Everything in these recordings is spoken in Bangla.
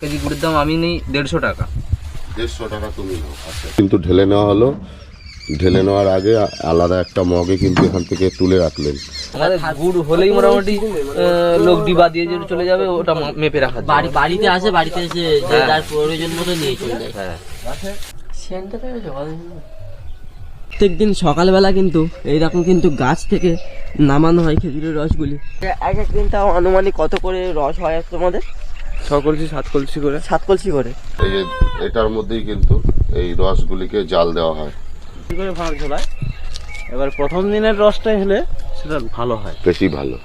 কেজি গুড়ের দাম আমি নেই দেড়শো টাকা। দেড়শো টাকা তুমি নাও আচ্ছা। কিন্তু ঢেলে নেওয়া হলো। ঢেলে নেওয়ার আগে আলাদা একটা মগে কিন্তু এখান থেকে তুলে রাখলেন। আমাদের গুড় হলেই মোটামুটি লোক ডিবা দিয়ে যে চলে যাবে ওটা মেপে রাখা বাড়ি বাড়িতে আসে বাড়িতে এসে যে হ্যাঁ। যার প্রয়োজন মতো নিয়ে চলে যায়। হ্যাঁ। প্রত্যেকদিন সকালবেলা কিন্তু এইরকম কিন্তু গাছ থেকে নামানো হয় খেজুরের রসগুলি। এক এক দিন তাও আনুমানিক কত করে রস হয় তোমাদের? ছ কলসি সাত কলসি করে? সাত কলসি করে। এই যে এটার মধ্যেই কিন্তু এই রসগুলিকে জাল দেওয়া হয়। কি করে ভাঁড় ঝোলায়? এবার প্রথম দিনের রসটাই হলে সেটা ভালো হয়। বেশি ভালো।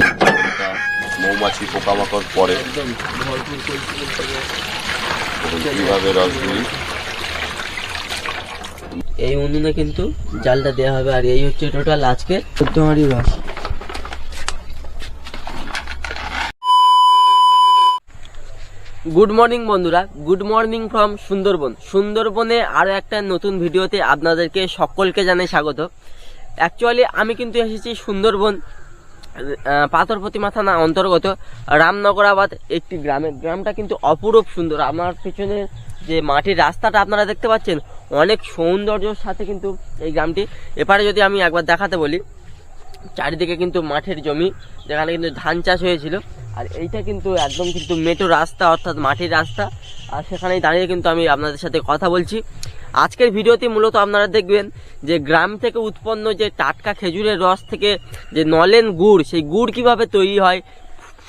এটা মৌমাছি পোকামাকড় পরে। কীভাবে রসগুলি এই উনুনে কিন্তু জালটা দেওয়া হবে আর এই হচ্ছে টোটাল আজকে চোদ্দ হাঁড়ি রস। গুড মর্নিং বন্ধুরা। Good morning from Sundarban. সুন্দরবনে আরও একটা নতুন ভিডিওতে আপনাদেরকে সকলকে জানাই স্বাগত। অ্যাকচুয়ালি আমি কিন্তু এসেছি সুন্দরবন আহ, পাথরপতিমা থানা অন্তর্গত রামনগরাবাদ একটি গ্রামে। গ্রামটা কিন্তু অপরূপ সুন্দর। আমার পিছনে যে মাটির রাস্তাটা আপনারা দেখতে পাচ্ছেন অনেক সৌন্দর্যর সাথে কিন্তু এই গ্রামটি। এপারে যদি আমি একবার দেখাতে বলি চারিদিকে কিন্তু মাঠের জমি যেখানে কিন্তু ধান চাষ হয়েছিল। আর এইটা কিন্তু একদম কিন্তু মেটো রাস্তা, অর্থাৎ মাটির রাস্তা। আর সেখানেই দাঁড়িয়ে কিন্তু আমি আপনাদের সাথে কথা বলছি। আজকের ভিডিওতে মূলত আপনারা দেখবেন যে গ্রাম থেকে উৎপন্ন যে টাটকা খেজুরের রস থেকে যে নলেন গুড়, সেই গুড় কীভাবে তৈরি হয়,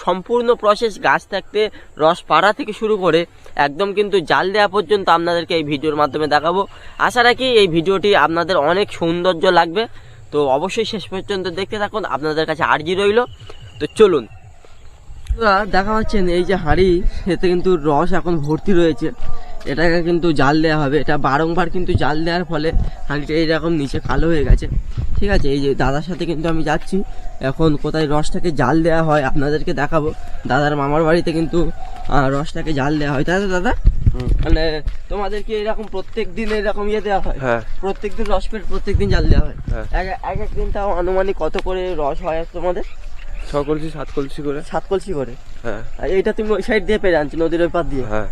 সম্পূর্ণ প্রসেস গাছ থাকতে রস পাড়া থেকে শুরু করে একদম কিন্তু জাল দেওয়া পর্যন্ত আপনাদেরকে এই ভিডিওর মাধ্যমে দেখাবো। আশা রাখি এই ভিডিওটি আপনাদের অনেক সৌন্দর্য লাগবে। তো অবশ্যই শেষ পর্যন্ত দেখতে থাকুন, আপনাদের কাছে আর্জি রইল। তো চলুন দেখা পাচ্ছেন এই যে হাঁড়ি এতে কিন্তু রস এখন ভর্তি রয়েছে। এটাকে কিন্তু জাল দেওয়া হবে। এটা বারংবার কিন্তু জাল দেওয়ার ফলে হাঁড়িটা এইরকম নিচে কালো হয়ে গেছে। ঠিক আছে এই যে দাদার সাথে কিন্তু আমি যাচ্ছি। এখন কোথায় রসটাকে জাল দেওয়া হয় আপনাদেরকে দেখাবো। দাদার মামার বাড়িতে কিন্তু রসটাকে জাল দেওয়া হয়। তাই তো দাদা মানে তোমাদের কি এরকম প্রত্যেক দিন এরকম ইয়ে দেওয়া হয়? হ্যাঁ। প্রত্যেক দিন রস পেট প্রত্যেক দিন জাল দেওয়া হয়? হ্যাঁ। এক এক এক দিন তাও আনুমানিক কত করে রস হয় তোমাদের? ছ কলসি সাত কলসি করে? সাত কলসি করে? হ্যাঁ। আর এইটা তুমি ওই সাইড দিয়ে পেয়ে আনছি নদীর ওই পার দিয়ে। হ্যাঁ।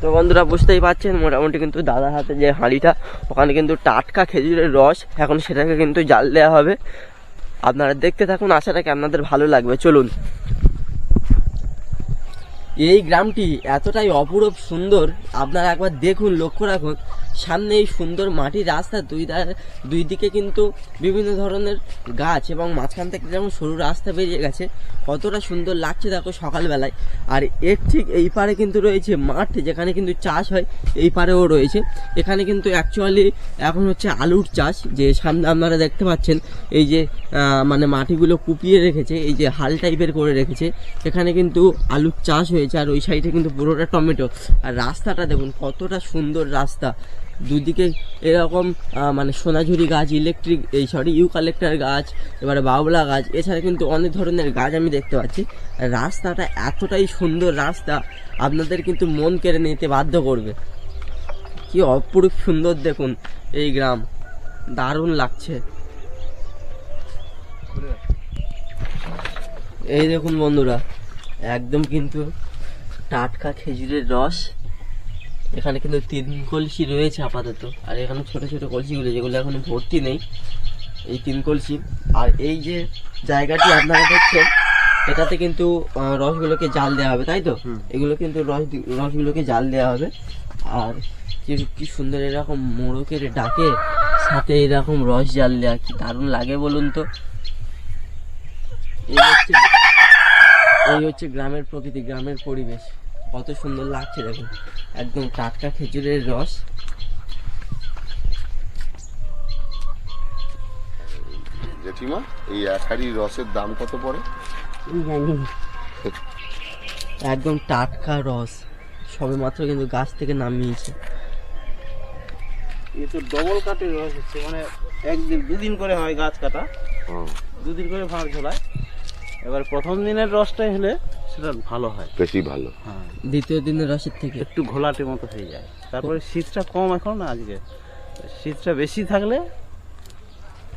তো বন্ধুরা বুঝতেই পারছেন মোটামুটি কিন্তু দাদার হাতে যে হাঁড়িটা ওখানে কিন্তু টাটকা খেজুরের রস এখন সেটাকে কিন্তু জাল দেওয়া হবে। আপনারা দেখতে থাকুন আশাটাকে আপনাদের ভালো লাগবে। চলুন। এই গ্রামটি এতটাই অপরূপ সুন্দর আপনারা একবার দেখুন লক্ষ্য রাখুন। সামনে এই সুন্দর মাটির রাস্তা, দুই দুই দিকে কিন্তু বিভিন্ন ধরনের গাছ এবং মাঝখান থেকে যেমন সরু রাস্তা বেরিয়ে গেছে, কতটা সুন্দর লাগছে দেখো সকালবেলায়। আর এর ঠিক এই পারে কিন্তু রয়েছে মাঠ, যেখানে কিন্তু চাষ হয়, এই পারেও রয়েছে। এখানে কিন্তু অ্যাকচুয়ালি এখন হচ্ছে আলুর চাষ, যে সামনে আপনারা দেখতে পাচ্ছেন, এই যে মানে মাটিগুলো কুপিয়ে রেখেছে, এই যে হাল টাইপের করে রেখেছে। এখানে কিন্তু আলুর চাষ হয়েছে, আর ওই সাইডে কিন্তু পুরোটা টমেটো। আর রাস্তাটা দেখুন, কতটা সুন্দর রাস্তা। দুদিকে এরকম মানে সোনাঝুরি গাছ ইলেকট্রিক এই সরি ইউ ইউকালেক্টার গাছ, এবারে বাউলা গাছ, এছাড়া কিন্তু অনেক ধরনের গাছ আমি দেখতে পাচ্ছি। রাস্তাটা এতটাই সুন্দর রাস্তা, আপনাদের কিন্তু মন কেড়ে নিতে বাধ্য করবে। কি অপরূপ সুন্দর দেখুন এই গ্রাম। দারুণ লাগছে। এই দেখুন বন্ধুরা, একদম কিন্তু টাটকা খেজুরের রস। এখানে কিন্তু তিন কলসি রয়েছে আপাতত। আর এখানে ছোট ছোট কলসিগুলো যেগুলো এখনও ভর্তি নেই এই তিন কলসি। আর এই যে জায়গাটি আপনারা দেখছেন এটাতে কিন্তু রসগুলোকে জাল দেওয়া হবে তাই তো? এগুলো কিন্তু রস রসগুলোকে জাল দেওয়া হবে। আর কি কি সুন্দর এরকম মোড়কের ডাকে সাথে এরকম রস জাল দেওয়া কি দারুণ লাগে বলুন তো। এই হচ্ছে এই হচ্ছে গ্রামের প্রকৃতি গ্রামের পরিবেশ। কত সুন্দর লাগছে দেখুন। একদম টাটকা খেজুরের রস। জেঠিমা এই এক হাড়ি রসের দাম কত পড়ে? একদম টাটকা রস। সবে মাত্র কিন্তু গাছ থেকে নামিয়েছে। এ তো ডবল কাটের রস হচ্ছে মানে একদিন দুদিন করে হয় গাছ কাটা। দুদিন করে ভাঁড় ঝোলায়। এবার প্রথম দিনের রসটাই হলে সেটা ভালো হয়। বেশি ভালো। হ্যাঁ। দ্বিতীয় দিনের রসের থেকে। একটু ঘোলাটে মতো হয়ে যায়। তারপরে শীতটা কম এখন না আজকে শীতটা বেশি থাকলে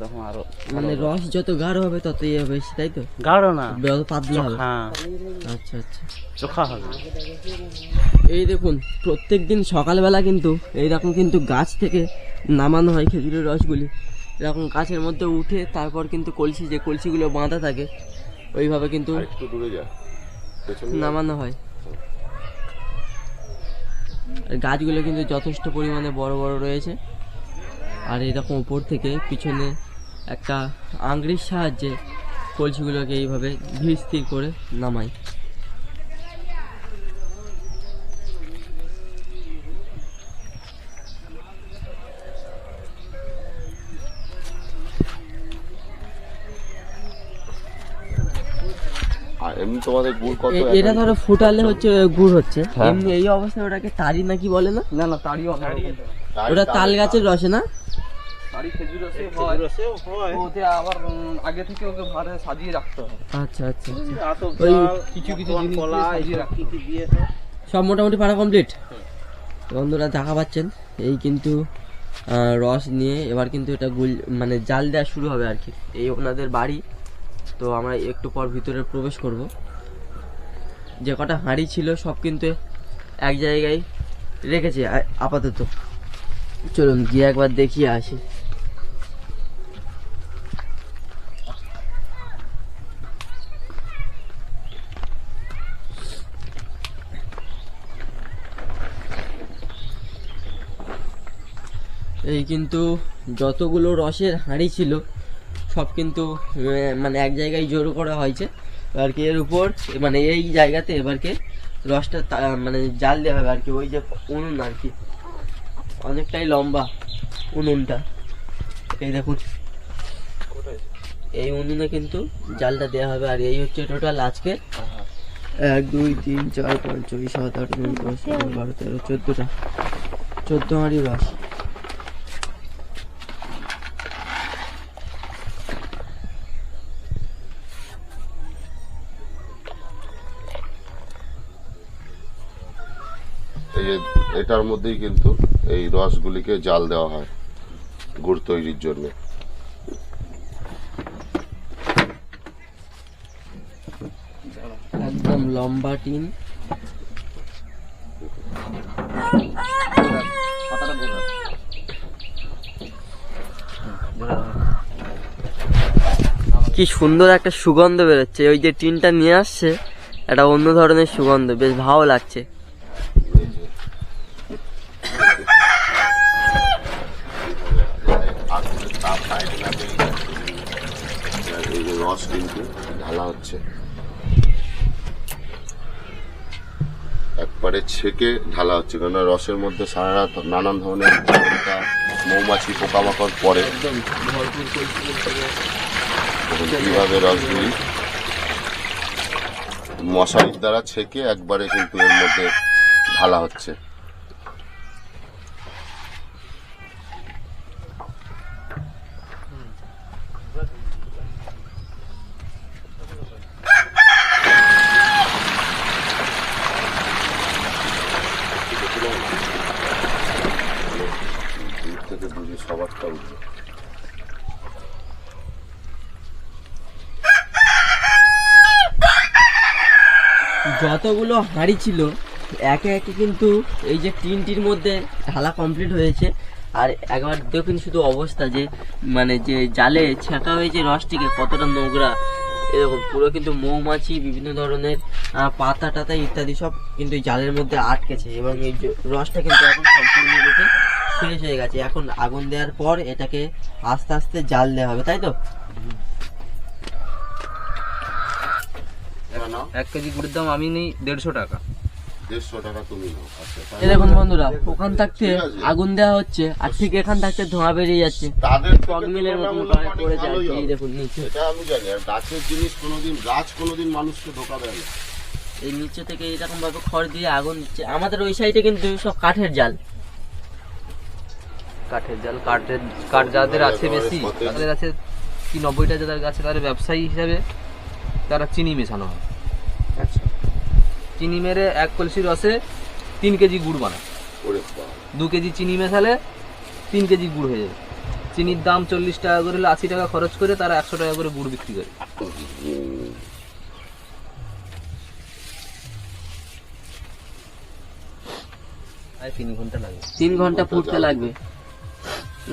তখন আরও মানে রস যত গাঢ় হবে তত ইয়ে হবে বেশি, তাই তো? গাঢ় না। যত পাতলা হবে। হ্যাঁ। আচ্ছা আচ্ছা। চোখা হবে। এই দেখুন প্রত্যেক দিন সকালবেলা কিন্তু এইরকম কিন্তু গাছ থেকে নামানো হয় খেজুরের রসগুলি। এরকম গাছের মধ্যে উঠে তারপর কিন্তু কলসি যে কলসিগুলো বাঁধা থাকে ওইভাবে কিন্তু একটু দূরে যা পেছনে যা। নামানো হয়। আর গাছগুলো কিন্তু যথেষ্ট পরিমাণে বড় বড় রয়েছে। আর এরকম উপর থেকে পিছনে একটা আংড়ির সাহায্যে কলসিগুলোকে এইভাবে ধীর স্থির করে নামায় আর এমনি তোমাদের গুড় কত? এটা ধরো ফুটালে হচ্ছে গুড় হচ্ছে। হ্যাঁ। এমনি এই অবস্থায় ওটাকে তারি নাকি বলে না? না না তাই ওটা তাল গাছের রসে না? তারই খেজুর রসে রসেও ওতে আবার উম, আগে থেকে ওকে ভারে সাজিয়ে রাখতে আচ্ছা আচ্ছা আচ্ছা। ওই কিছু কিছু কলা সব মোটামুটি পাড়া কমপ্লিট বন্ধুরা দেখা পাচ্ছেন? এই কিন্তু আহ, রস নিয়ে এবার কিন্তু এটা গুল মানে জাল দেওয়া শুরু হবে আর কি। এই ওনাদের বাড়ি তো আমরা একটু পর ভিতরে প্রবেশ করব। যে কটা হাঁড়ি ছিল সব কিন্তু এক জায়গায় রেখেছে আপাতত। চলুন, গিয়ে একবার দেখিয়ে আসি। এই কিন্তু যতগুলো রসের হাঁড়ি ছিল, সব কিন্তু মানে এক জায়গায় জড়ো করা হয়েছে। আর কি এর উপর মানে এই জায়গাতে এবারকে রসটা মানে জাল দেওয়া হবে আর কি, ওই যে উনুন আর কি। অনেকটাই লম্বা উনুনটা। এই দেখুন। এই উনুনে কিন্তু জালটা দেওয়া হবে আর এই হচ্ছে টোটাল আজকে। এক, দুই, তিন, চার, পাঁচ, ছয়, সাত, আট, নয়, দশ, এগারো, বারো, তেরো, চোদ্দোটা। চোদ্দ হাঁড়ি রস। এটার মধ্যেই কিন্তু এই রসগুলিকে জাল দেওয়া হয় গুড় তৈরির জন্য। একদম লম্বা টিন। কি সুন্দর একটা সুগন্ধ বেরোচ্ছে। ওই যে টিনটা নিয়ে আসছে, একটা অন্য ধরনের সুগন্ধ। বেশ ভালো লাগছে আগুনের তাপ বাইরে না বেরিয়ে যায়। এই যে রস কিন্তু ঢালা হচ্ছে একবারে ছেঁকে ঢালা হচ্ছে কারণ রসের মধ্যে সারা রাত নানান ধরনের মৌমাছি পোকামাকড় তখন কীভাবে রসগুলি মশারির দ্বারা ছেঁকে একবারে কিন্তু এর মধ্যে ঢালা হচ্ছে দূর থেকে বুঝি সবারটা উঠবে যতগুলো হাঁড়ি ছিল, একে একে কিন্তু এই যে টিনটির মধ্যে ঢালা কমপ্লিট হয়েছে। আর একবার দেখুন শুধু অবস্থা যে মানে যে জালে ছেঁকা হয়েছে রসটিকে, কতটা নোংরা। এরকম পুরো কিন্তু মৌমাছি, বিভিন্ন ধরনের পাতা টাতা ইত্যাদি সব কিন্তু জালের মধ্যে আটকেছে। এবং এই রসটা কিন্তু এখন সম্পূর্ণরূপে ফ্রেশ হয়ে গেছে। এখন আগুন দেওয়ার পর এটাকে আস্তে আস্তে জাল দেওয়া হবে, তাই তো? এক কেজি গুড়ের দাম আমি নেই দেড়শো টাকা। দেড়শো টাকা তুমি নাও। আচ্ছা এই দেখুন বন্ধুরা ওখান থাকতে আগুন দেওয়া হচ্ছে আর ঠিক এখান থাকতে ধোঁয়া বেরিয়ে যাচ্ছে। তাদের থেকে মিলের মতন তুলনামূলক করে অনেক পড়ে যায় এই দেখুন নিচে। এটা আমি জানি আর গাছের জিনিস কোনোদিন গাছ কোনোদিন মানুষকে ধোকা দেয় না। এই নিচে থেকে এরকম ভাবে খড় দিয়ে আগুন দিচ্ছে। আমাদের ওই সাইডে কিন্তু সব কাঠের জাল। কাঠের জাল কাঠের কাঠ যাদের আছে বেশি তাদের আছে কি নব্বইটা যাদের আছে তাদের ব্যবসায়ী হিসাবে তারা চিনি মেশানো হয়। চিনি মেরে এক কলসি রসে তিন কেজি গুড় বানায়। দু কেজি চিনি মেশালে তিন কেজি গুড় হয়ে যাবে। চিনির দাম চল্লিশ টাকা করে আশি টাকা খরচ করে তারা একশো টাকা করে গুড় বিক্রি করে। তিন ঘণ্টা লাগে তিন ঘণ্টা ফুটতে লাগবে।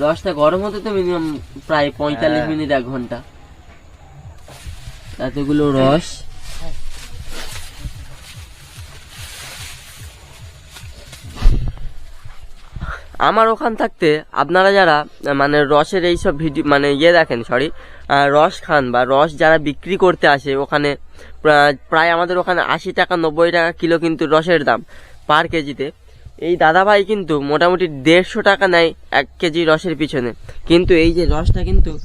রসটা গরম হতে তো মিনিমাম প্রায় পঁয়তাল্লিশ হ্যাঁ। মিনিট এক ঘণ্টা। এতগুলো রস। আমার ওখান থাকতে আপনারা যারা মানে রসের এইসব ভিডিও মানে ইয়ে দেখেন সরি রস খান বা রস যারা বিক্রি করতে আসে, ওখানে প্রা- প্রায় আমাদের ওখানে আশি টাকা, নব্বই টাকা কিলো কিন্তু রসের দাম পার কেজিতে। এই দাদাভাই কিন্তু মোটামুটি দেড়শো টাকা নেয় এক কেজি রসের পিছনে। কিন্তু এই যে রসটা কিন্তু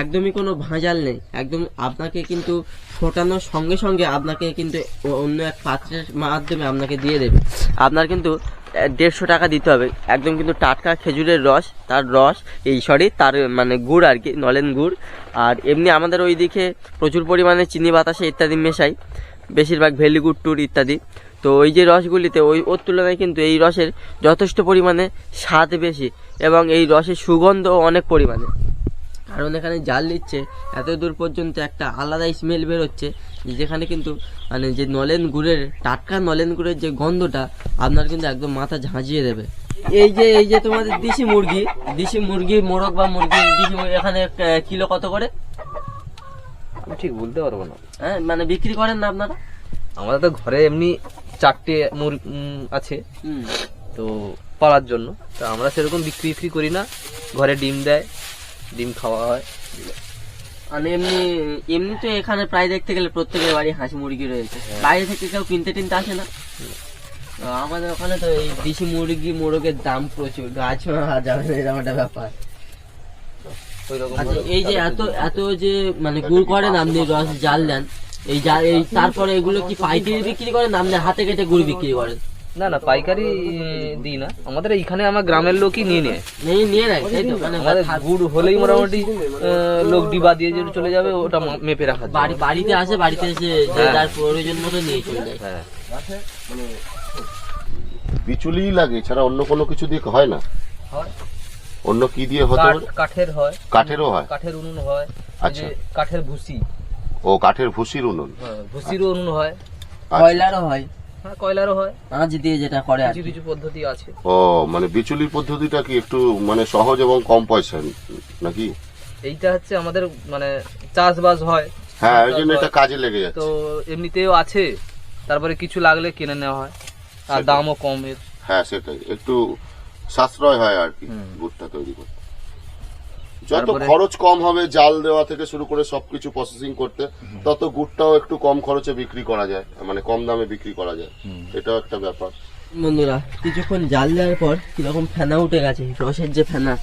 একদমই কোনো ভাঁজাল নেই। একদম আপনাকে কিন্তু ফোটানোর সঙ্গে সঙ্গে আপনাকে কিন্তু অন্য এক পাত্রের মাধ্যমে আপনাকে দিয়ে দেবে। আপনার কিন্তু দেড়শো টাকা দিতে হবে। একদম কিন্তু টাটকা খেজুরের রস, তার রস, এই সরি তার মানে গুড় আর কি, নলেন গুড়। আর এমনি আমাদের ওই দিকে প্রচুর পরিমাণে চিনি বাতাসে ইত্যাদি মেশাই। বেশিরভাগ ভেলি গুড় টুর ইত্যাদি। তো ওই যে রসগুলিতে, ওই, ওর তুলনায় কিন্তু এই রসের যথেষ্ট পরিমাণে স্বাদ বেশি এবং এই রসের সুগন্ধও অনেক পরিমাণে। কারণ এখানে জাল দিচ্ছে এত দূর পর্যন্ত একটা আলাদা স্মেল বেরোচ্ছে যেখানে কিন্তু মানে যে নলেন গুড়ের টাটকা নলেন গুড়ের যে গন্ধটা আপনার কিন্তু একদম মাথা ঝাঁঝিয়ে দেবে। এই যে এই যে তোমাদের দেশি মুরগি দেশি মুরগি মোরগ বা মুরগি দেশি মুরগি এখানে কিলো কত করে? আমি ঠিক বলতে পারব না। হ্যাঁ মানে বিক্রি করেন না আপনারা? আমাদের তো ঘরে এমনি চারটে মুর- উম, আছে। হুম। তো পালার জন্য। তো আমরা সেরকম বিক্রি বিক্রি করি না। ঘরে ডিম দেয়। ডিম খাওয়া হয়। মানে এমনি এমনি তো এখানে প্রায় দেখতে গেলে প্রত্যেকের বাড়ি হাঁস মুরগি রয়েছে। বাইরে থেকে কেউ কিনতে টিনতে আসে না। আমাদের ওখানে তো এই দেশি মুরগি মোরগের দাম প্রচুর। গাছ যাবে না এরকম একটা ব্যাপার। আচ্ছা এই যে এত এত যে মানে গুড় করেন আপনি রস জাল দেন এই জাল এই তারপরে এগুলো কি পাইকারি বিক্রি করেন আপনি হাতে কেটে গুড় বিক্রি করেন? না না পাইকারি দিই না। আমাদের এইখানে আমার গ্রামের লোকই নিয়ে নেয়। নিয়ে নেয় তো। মানে আমাদের গুড় হলেই মোটামুটি লোক ডিবা দিয়ে যে চলে যাবে ওটা মেপে রাখা যায় বাড়ি বাড়িতে আসে বাড়িতে এসে হ্যাঁ। যার প্রয়োজন মতো নিয়ে চলে যায়। হ্যাঁ। বিচুলি লাগে এছাড়া অন্য কোনো কিছু দিয়ে হয় না। হয়? অন্য কি দিয়ে হতে কাঠের হয়। কাঠেরও হয়? কাঠের উনুন হয়। আচ্ছা। যে কাঠের ভুসি। ও কাঠের ভুসির উনুন। হ্যাঁ, ভুসিরও উনুন হয়। আচ্ছা। কয়লারও হয় হ্যাঁ। কয়লারও হয়। আঁচ দিয়ে যেটা করে কিছু কিছু পদ্ধতি আছে। ও মানে বিচুলির পদ্ধতিটা কি একটু মানে সহজ এবং কম পয়সা নাকি? এইটা হচ্ছে আমাদের মানে চাষবাস হয়। হ্যাঁ ওই জন্য এটা কাজে লেগে যাচ্ছে। তো এমনিতেও আছে তারপরে কিছু লাগলে কিনে নেওয়া হয়। আর। দামও কম এর। হ্যাঁ সেটাই। একটু সাশ্রয় হয় আর কি হুম। গুড়টা তৈরি করতে। যত খরচ কম হবে জাল দেওয়া থেকে শুরু করে সবকিছু প্রসেসিং করতে তত গুড়টাও একটু কম খরচে বিক্রি করা যায় মানে কম দামে বিক্রি করা যায়। এটাও একটা ব্যাপার। বন্ধুরা কিছুক্ষণ জাল দেওয়ার পর কীরকম ফেনা উঠে গেছে রসের যে ফেনা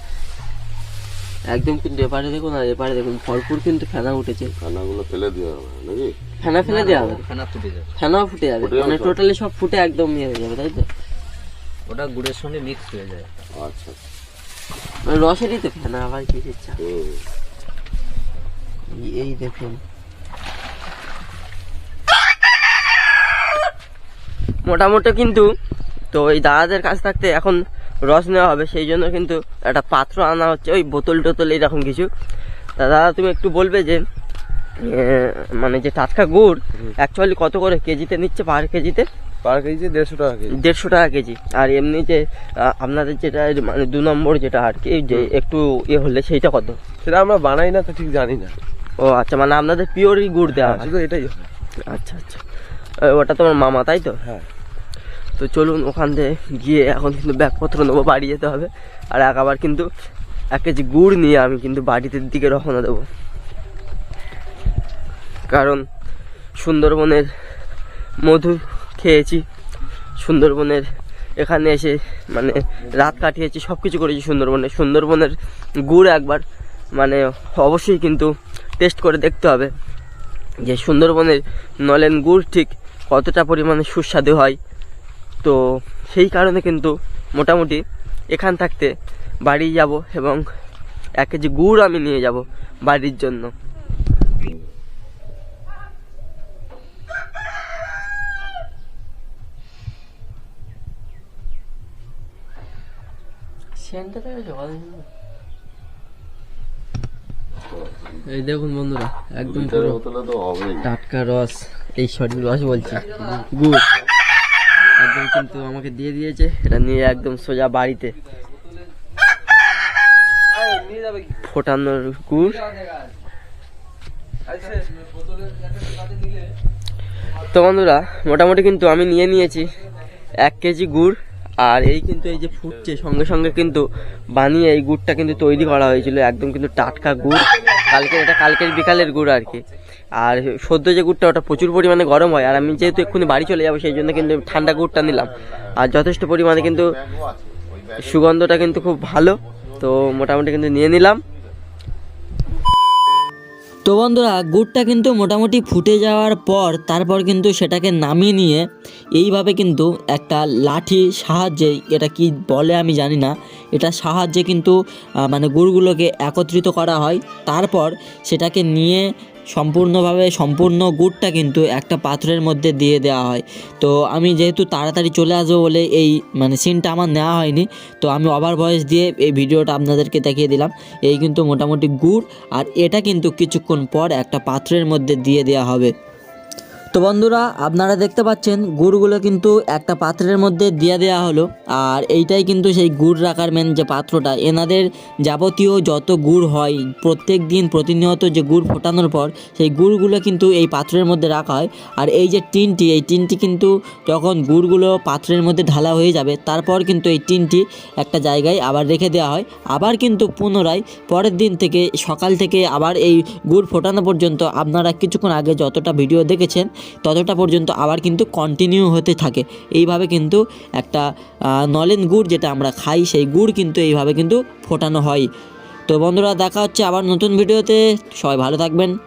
একদম কিন্তু এপারে দেখুন আর এপারে দেখুন ভরপুর কিন্তু ফেনা উঠেছে। খানাগুলো ফেলে দেওয়া হবে নাকি? ফেনা ফেলে দেওয়া হবে। খানা ফুটে যায় ফেনাও ফুটে যাবে মানে টোটালি সব ফুটে একদম ইয়ে হয়ে যাবে তাই তো? ওটা গুড়ের সঙ্গে মিক্স হয়ে যায়। আচ্ছা মানে রসেরই তো ফেনা আবার কি ইচ্ছা এই দেখুন। মোটামুটি কিন্তু তো ওই দাদাদের কাছ থাকতে এখন রস নেওয়া হবে সেই জন্য কিন্তু একটা পাত্র আনা হচ্ছে ওই বোতল টোতল এরকম কিছু। তা দাদা তুমি একটু বলবে যে মানে যে টাটকা গুড় অ্যাকচুয়ালি কত করে কেজিতে নিচ্ছে পার কেজিতে? পার কেজি দেড়শো টাকা কেজি। দেড়শো টাকা কেজি। আর এমনি যে আপনাদের যেটা মানে দু নম্বর যেটা আর কি যে একটু ইয়ে হলে সেইটা কত? সেটা আমরা বানাই না তো ঠিক জানি না। ও আচ্ছা মানে আপনাদের পিওরই গুড় দেওয়া হয় শুধু এটাই আচ্ছা আচ্ছা। ওটা তোমার মামা তাই তো? হ্যাঁ। তো চলুন ওখান থেকে গিয়ে এখন কিন্তু ব্যাগপত্র নেব বাড়ি যেতে হবে। আর এক আবার কিন্তু এক কেজি গুড় নিয়ে আমি কিন্তু বাড়িতে দিকে রওনা দেবো। কারণ সুন্দরবনের মধু খেয়েছি। সুন্দরবনের এখানে এসে মানে রাত কাটিয়েছি সব কিছু করেছি সুন্দরবনে। সুন্দরবনের গুড় একবার মানে অবশ্যই কিন্তু টেস্ট করে দেখতে হবে যে সুন্দরবনের নলেন গুড় ঠিক কতটা পরিমাণে সুস্বাদু হয়। তো সেই কারণে কিন্তু মোটামুটি এখান থাকতে বাড়ি যাব এবং এক কেজি গুড় আমি নিয়ে যাব বাড়ির জন্য। সেন্টারে এই দেখুন বন্ধুরা একদম পুরো তো টাটকা রস এই সঠিক রস বলছি। গুড়। একদম কিন্তু আমাকে দিয়ে দিয়েছে এটা নিয়ে একদম সোজা বাড়িতে। ফোটানোর গুড়। তো বন্ধুরা মোটামুটি কিন্তু আমি নিয়ে নিয়েছি এক কেজি গুড়। আর এই কিন্তু এই যে ফুটছে, সঙ্গে সঙ্গে কিন্তু বানিয়ে এই গুড়টা কিন্তু তৈরি করা হয়েছিল, একদম কিন্তু টাটকা গুড়। কালকে এটা কালকের বিকালের গুড় আর কি। আর সদ্য যে গুড়টা, ওটা প্রচুর পরিমাণে গরম হয়, আর আমি যেহেতু এক্ষুনি বাড়ি চলে যাব, সেই জন্য কিন্তু ঠান্ডা গুড়টা নিলাম। আর যথেষ্ট পরিমাণে কিন্তু সুগন্ধটা কিন্তু খুব ভালো, তো মোটামুটি কিন্তু নিয়ে নিলাম। তো বন্ধুরা, গুড়টা কিন্তু মোটামুটি ফুটে যাওয়ার পর তারপর কিন্তু সেটাকে নামিয়ে নিয়ে এইভাবে কিন্তু একটা লাঠি সাহায্যে, এটা কি বলে আমি জানি না, এটা সাহায্যে কিন্তু মানে গুড়গুলোকে একত্রিত করা হয়। তারপর সেটাকে নিয়ে সম্পূর্ণভাবে সম্পূর্ণ গুড়টা কিন্তু একটা পাত্রের মধ্যে দিয়ে দেওয়া হয়। তো আমি যেহেতু তাড়াতাড়ি চলে আসব বলে এই মানে সিনটা আমার নেওয়া হয়নি, তো আমি ওভার ভয়েস দিয়ে এই ভিডিওটা আপনাদেরকে দেখিয়ে দিলাম। এই কিন্তু মোটামুটি গুড় আর এটা কিন্তু কিছুক্ষণ পর একটা পাত্রের মধ্যে দিয়ে দেওয়া হবে। তো বন্ধুরা, আপনারা দেখতে পাচ্ছেন, গুড়গুলো কিন্তু একটা পাত্রের মধ্যে দিয়ে দেওয়া হলো। আর এইটাই কিন্তু সেই গুড় রাখার মেন যে পাত্রটা, এনাদের যাবতীয় যত গুড় হয়, প্রত্যেক দিন প্রতিনিয়ত যে গুড় ফোটানোর পর, সেই গুড়গুলো কিন্তু এই পাত্রের মধ্যে রাখা হয়। আর এই যে টিনটি, এই টিনটি কিন্তু যখন গুড়গুলো পাত্রের মধ্যে ঢালা হয়ে যাবে, তারপর কিন্তু এই টিনটি একটা জায়গায় আবার রেখে দেওয়া হয়। আবার কিন্তু পুনরায় পরের দিন থেকে, সকাল থেকে আবার এই গুড় ফোটানো পর্যন্ত আপনারা কিছুক্ষণ আগে যতটা ভিডিও দেখেছেন ততটা পর্যন্ত আবার কিন্তু কন্টিনিউ হতে থাকে। এইভাবে কিন্তু একটা নলেন গুড় যেটা আমরা খাই, সেই গুড় কিন্তু এইভাবে কিন্তু ফোটানো হয়। তো বন্ধুরা, দেখা হচ্ছে আবার নতুন ভিডিওতে সবাই ভালো থাকবেন।